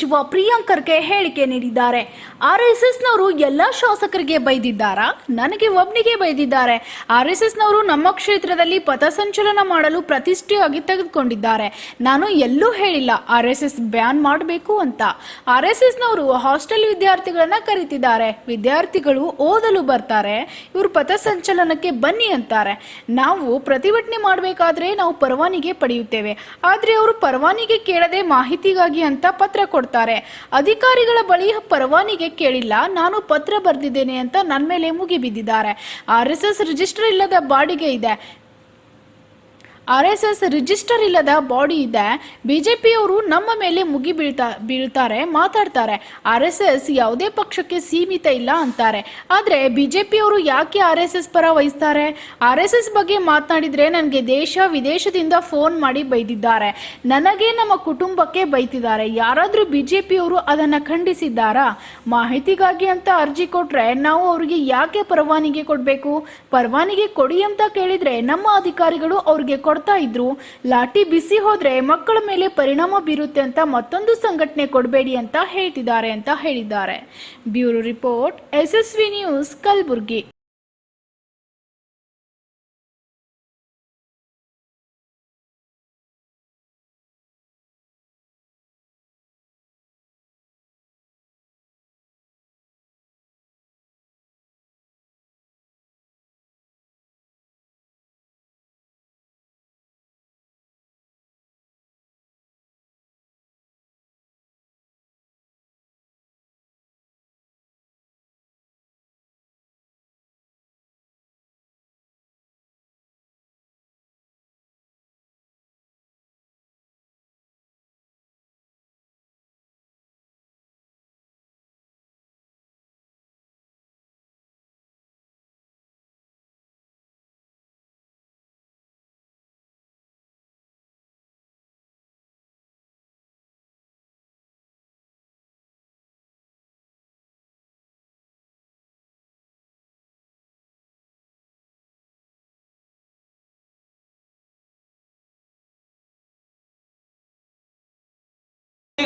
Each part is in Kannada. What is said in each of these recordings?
ಸಚಿವ ಪ್ರಿಯಾಂಕ್ ಖರ್ಗೆ ಹೇಳಿಕೆ ನೀಡಿದ್ದಾರೆ. ಆರ್ ಎಸ್ ಆರ್ಎಸ್ಎಸ್ನವರು ಎಲ್ಲ ಶಾಸಕರಿಗೆ ಬೈದಿದ್ದಾರಾ? ನನಗೆ ಒಬ್ನಿಗೆ ಬೈದಿದ್ದಾರೆ. ಆರ್ ಎಸ್ ಆರ್ಎಸ್ಎಸ್ನವರು ನಮ್ಮ ಕ್ಷೇತ್ರದಲ್ಲಿ ಪಥಸಂಚಲನ ಮಾಡಲು ಪ್ರತಿಷ್ಠೆಯಾಗಿ ತೆಗೆದುಕೊಂಡಿದ್ದಾರೆ. ನಾನು ಎಲ್ಲೂ ಹೇಳಿಲ್ಲ ಆರ್ ಎಸ್ ಎಸ್ ಬ್ಯಾನ್ ಮಾಡಬೇಕು ಅಂತ. ಆರ್ ಎಸ್ ಆರ್ಎಸ್ಎಸ್ನವರು ಹಾಸ್ಟೆಲ್ ವಿದ್ಯಾರ್ಥಿಗಳನ್ನ ಕರೀತಿದ್ದಾರೆ. ವಿದ್ಯಾರ್ಥಿಗಳು ಓದಲು ಬರ್ತಾರೆ. ಇವರು ಪಥಸಂಚಲನಕ್ಕೆ ಬನ್ನಿ ಅಂತಾರೆ. ನಾವು ಪ್ರತಿಭಟನೆ ಮಾಡಬೇಕಾದ್ರೆ ನಾವು ಪರವಾನಿಗೆ ಪಡೆಯುತ್ತೇವೆ. ಆದ್ರೆ ಅವರು ಪರವಾನಿಗೆ ಕೇಳದೆ ಮಾಹಿತಿಗಾಗಿ ಅಂತ ಪತ್ರ ಕೊಡ್ತಾರೆ ಅಧಿಕಾರಿಗಳ ಬಳಿ ಪರವಾನಿಗೆ ಕೇಳಿಲ್ಲ, ನಾನು ಪತ್ರ ಬರೆದಿದ್ದೇನೆ ಅಂತ ನನ್ನ ಮೇಲೆ ಮುಗಿಬಿದ್ದಿದ್ದಾರೆ. ಆರ್ ಎಸ್ ಎಸ್ ರಿಜಿಸ್ಟರ್ ಇಲ್ಲದ ಬಾಡಿಗೆ ಇದೆ. ಆರ್ ಎಸ್ ಎಸ್ ರಿಜಿಸ್ಟರ್ ಇಲ್ಲದ ಬಾಡಿ ಇದೆ. ಬಿಜೆಪಿಯವರು ನಮ್ಮ ಮೇಲೆ ಮುಗಿ ಬೀಳ್ತಾ, ಬೀಳ್ತಾರೆ, ಮಾತಾಡ್ತಾರೆ. ಆರ್ ಎಸ್ ಎಸ್ ಯಾವುದೇ ಪಕ್ಷಕ್ಕೆ ಸೀಮಿತ ಇಲ್ಲ ಅಂತಾರೆ. ಆದರೆ ಬಿಜೆಪಿಯವರು ಯಾಕೆ ಆರ್ ಎಸ್ ಎಸ್ ಪರ ವಹಿಸ್ತಾರೆ? ಆರ್ ಎಸ್ ಎಸ್ ಬಗ್ಗೆ ಮಾತನಾಡಿದರೆ ನನಗೆ ದೇಶ ವಿದೇಶದಿಂದ ಫೋನ್ ಮಾಡಿ ಬೈದಿದ್ದಾರೆ. ನನಗೆ ನಮ್ಮ ಕುಟುಂಬಕ್ಕೆ ಬೈತಿದ್ದಾರೆ. ಯಾರಾದರೂ ಬಿಜೆಪಿಯವರು ಅದನ್ನು ಖಂಡಿಸಿದ್ದಾರಾ? ಮಾಹಿತಿಗಾಗಿ ಅಂತ ಅರ್ಜಿ ಕೊಟ್ಟರೆ ನಾವು ಅವರಿಗೆ ಯಾಕೆ ಪರವಾನಿಗೆ ಕೊಡಬೇಕು? ಪರವಾನಿಗೆ ಕೊಡಿ ಅಂತ ಕೇಳಿದರೆ ನಮ್ಮ ಅಧಿಕಾರಿಗಳು ಅವ್ರಿಗೆ ಕೊಡ್ತಾ ಇದ್ರು, ಲಾಠಿ ಬಿಸಿ ಹೋದ್ರೆ ಮಕ್ಕಳ ಮೇಲೆ ಪರಿಣಾಮ ಬೀರುತ್ತೆ ಅಂತ ಮತ್ತೊಂದು ಸಂಘಟನೆ ಕೊಡಬೇಡಿ ಅಂತ ಹೇಳ್ತಿದ್ದಾರೆ ಅಂತ ಹೇಳಿದ್ದಾರೆ. Bureau report S S V news Kalaburagi.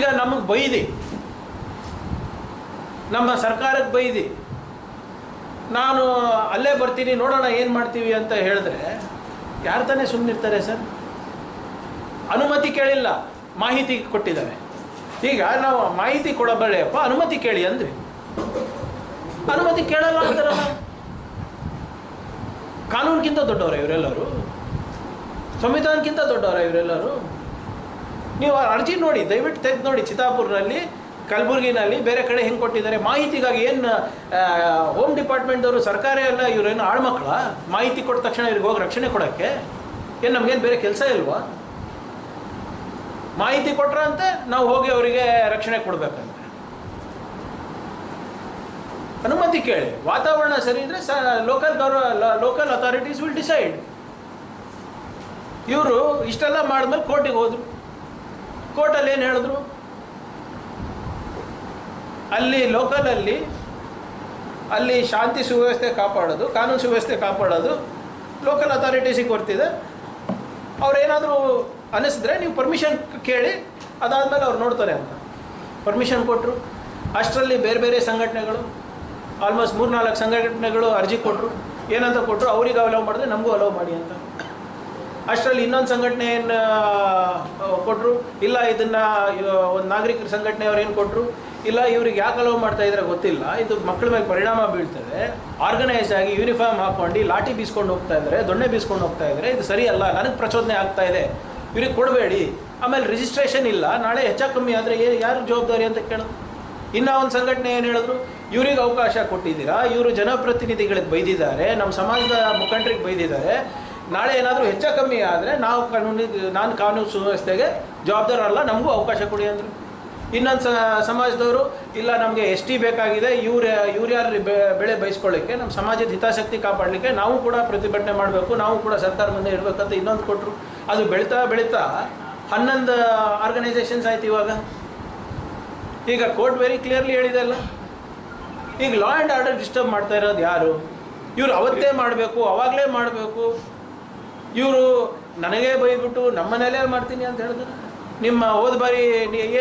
ಈಗ ನಮಗೆ ಬೈದಿ. ನಮ್ಮ ಸರ್ಕಾರಕ್ಕೆ ಬೈದಿ. ನಾನು ಅಲ್ಲೇ ಬರ್ತೀನಿ, ನೋಡೋಣ ಏನು ಮಾಡ್ತೀವಿ ಅಂತ ಹೇಳಿದ್ರೆ, ಯಾರು ತಾನೇ ಸುಮ್ಮನಿರ್ತಾರೆ ಸರ್? ಅನುಮತಿ ಕೇಳಿಲ್ಲ, ಮಾಹಿತಿ ಕೊಟ್ಟಿದ್ದಾರೆ ಈಗ ನಾವು ಮಾಹಿತಿ ಕೊಡಬೇಡಪ್ಪ ಅನುಮತಿ ಕೇಳಿ ಅಂದ್ವಿ ಅನುಮತಿ ಕೇಳಲ್ಲ ಅಂತಾರಲ್ಲ. ಕಾನೂನಿಗಿಂತ ದೊಡ್ಡವರ ಇವರೆಲ್ಲರೂ? ಸಂವಿಧಾನಕ್ಕಿಂತ ದೊಡ್ಡವರ ಇವರೆಲ್ಲರೂ? ನೀವು ಅರ್ಜಿ ನೋಡಿ, ದಯವಿಟ್ಟು ತೆಗೆದು ನೋಡಿ ಚಿತ್ತಾಪುರ್ನಲ್ಲಿ ಕಲಬುರಗಿನಲ್ಲಿ, ಬೇರೆ ಕಡೆ ಹೆಂಗೆ ಕೊಟ್ಟಿದ್ದಾರೆ? ಮಾಹಿತಿಗಾಗಿ ಏನು ಹೋಮ್ ಡಿಪಾರ್ಟ್ಮೆಂಟ್ದವರು ಸರ್ಕಾರ ಎಲ್ಲ ಇವರೇನು ಆಳ್ಮಕ್ಳ ಮಾಹಿತಿ ಕೊಟ್ಟ ತಕ್ಷಣ ಇವ್ರಿಗೆ ಹೋಗಿ ರಕ್ಷಣೆ ಕೊಡೋಕ್ಕೆ? ಏನು ನಮಗೇನು ಬೇರೆ ಕೆಲಸ ಇಲ್ವಾ? ಮಾಹಿತಿ ಕೊಟ್ರಂತೆ, ನಾವು ಹೋಗಿ ಅವರಿಗೆ ರಕ್ಷಣೆ ಕೊಡಬೇಕಂತೆ. ಅನುಮತಿ ಕೇಳಿ. ವಾತಾವರಣ ಸರಿ ಇದ್ರೆ ಸ ಲೋಕಲ್ ಗೌರ ಲೋಕಲ್ ಅಥಾರಿಟೀಸ್ ವಿಲ್ ಡಿಸೈಡ್ ಇವರು ಇಷ್ಟೆಲ್ಲ ಮಾಡಿದ್ಮೇಲೆ ಕೋರ್ಟಿಗೆ ಹೋದ್ರು. ಕೋರ್ಟಲ್ಲಿ ಏನು ಹೇಳಿದ್ರು? ಅಲ್ಲಿ ಲೋಕಲಲ್ಲಿ ಅಲ್ಲಿ ಶಾಂತಿ ಸುವ್ಯವಸ್ಥೆ ಕಾಪಾಡೋದು, ಕಾನೂನು ಸುವ್ಯವಸ್ಥೆ ಕಾಪಾಡೋದು ಲೋಕಲ್ ಅಥಾರಿಟೀಸಿಗೆ ಕೊಡ್ತಿದೆ. ಅವ್ರೇನಾದರೂ ಅನ್ನಿಸಿದ್ರೆ ನೀವು ಪರ್ಮಿಷನ್ ಕೇಳಿ, ಅದಾದಮೇಲೆ ಅವ್ರು ನೋಡ್ತಾರೆ ಅಂತ. ಪರ್ಮಿಷನ್ ಕೊಟ್ಟರು ಅಷ್ಟರಲ್ಲಿ ಬೇರೆ ಬೇರೆ ಸಂಘಟನೆಗಳು ಆಲ್ಮೋಸ್ಟ್ ಮೂರ್ನಾಲ್ಕು ಸಂಘಟನೆಗಳು ಅರ್ಜಿ ಕೊಟ್ಟರು ಏನಂತ ಕೊಟ್ಟರು ಅವ್ರಿಗೆ ಅಲೋವ್ ಮಾಡಿದ್ರೆ ನಮಗೂ ಅಲೋವ್ ಮಾಡಿ ಅಂತ. ಅಷ್ಟರಲ್ಲಿ ಇನ್ನೊಂದು ಸಂಘಟನೆ ಏನು ಕೊಟ್ಟರು ಇಲ್ಲ ಇದನ್ನು ಒಂದು ನಾಗರಿಕರ ಸಂಘಟನೆಯವ್ರು ಏನು ಕೊಟ್ಟರು ಇಲ್ಲ ಇವ್ರಿಗೆ ಯಾಕೆ ಅಲೋ ಮಾಡ್ತಾ ಇದ್ರೆ ಗೊತ್ತಿಲ್ಲ. ಇದು ಮಕ್ಕಳ ಮೇಲೆ ಪರಿಣಾಮ ಬೀಳ್ತದೆ. ಆರ್ಗನೈಸ್ ಆಗಿ ಯೂನಿಫಾರ್ಮ್ ಹಾಕೊಂಡು, ಲಾಠಿ ಬೀಸ್ಕೊಂಡು ಹೋಗ್ತಾ ಇದ್ದಾರೆ ದೊಣ್ಣೆ ಬೀಸ್ಕೊಂಡು ಹೋಗ್ತಾ ಇದ್ದಾರೆ ಇದು ಸರಿ ಅಲ್ಲ, ನನಗೆ ಪ್ರಚೋದನೆ ಆಗ್ತಾ ಇದೆ. ಇವ್ರಿಗೆ ಕೊಡಬೇಡಿ. ಆಮೇಲೆ ರಿಜಿಸ್ಟ್ರೇಷನ್ ಇಲ್ಲ. ನಾಳೆ ಹೆಚ್ಚು ಕಮ್ಮಿ ಆದರೆ ಏನು ಯಾರು ಜವಾಬ್ದಾರಿ ಅಂತ ಕೇಳೋದು ಇನ್ನು ಒಂದು ಸಂಘಟನೆ ಏನು ಹೇಳಿದ್ರು? ಇವ್ರಿಗೆ ಅವಕಾಶ ಕೊಟ್ಟಿದ್ದೀರಾ. ಇವರು ಜನಪ್ರತಿನಿಧಿಗಳಿಗೆ ಬೈದಿದ್ದಾರೆ. ನಮ್ಮ ಸಮಾಜದ ಮುಖಂಡರಿಗೆ ಬೈದಿದ್ದಾರೆ. ನಾಳೆ ಏನಾದರೂ ಹೆಚ್ಚು ಕಮ್ಮಿ ಆದರೆ ನಾವು ಕಾನೂನು ನಾನು ಕಾನೂನು ಸುವ್ಯವಸ್ಥೆಗೆ ಜವಾಬ್ದಾರಲ್ಲ ನಮಗೂ ಅವಕಾಶ ಕೊಡಿ ಅಂದರು. ಇನ್ನೊಂದು ಸ ಸಮಾಜದವರು, ಇಲ್ಲ ನಮಗೆ ಎಸ್ ಟಿ ಬೇಕಾಗಿದೆ, ಇವ್ರು ಇವ್ರು ಯಾರು ಬೆಳೆ ಬಯಸ್ಕೊಳ್ಳಿಕ್ಕೆ ನಮ್ಮ ಸಮಾಜದ ಹಿತಾಸಕ್ತಿ ಕಾಪಾಡಲಿಕ್ಕೆ ನಾವು ಕೂಡ ಪ್ರತಿಭಟನೆ ಮಾಡಬೇಕು, ನಾವು ಕೂಡ ಸರ್ಕಾರ ಮುಂದೆ ಇರಬೇಕಂತ ಇನ್ನೊಂದು ಕೊಟ್ಟರು ಅದು ಬೆಳೀತಾ ಬೆಳೀತಾ ಹನ್ನೊಂದು ಆರ್ಗನೈಸೇಷನ್ಸ್ ಆಯ್ತು ಇವಾಗ. ಈಗ ಕೋರ್ಟ್ ವೆರಿ ಕ್ಲಿಯರ್ಲಿ ಹೇಳಿದೆ ಅಲ್ಲ. ಈಗ ಲಾ ಆ್ಯಂಡ್ ಆರ್ಡರ್ ಡಿಸ್ಟರ್ಬ್ ಮಾಡ್ತಾ ಇರೋದು ಯಾರು? ಇವ್ರು ಅವತ್ತೇ ಮಾಡಬೇಕು, ಅವಾಗಲೇ ಮಾಡಬೇಕು. ಇವರು ನನಗೇ ಬೈಬಿಟ್ಟು ನಮ್ಮ ಮನೇಲೇ ಮಾಡ್ತೀನಿ ಅಂತ ಹೇಳಿದ್ರು. ನಿಮ್ಮ ಹೋದ ಬಾರಿ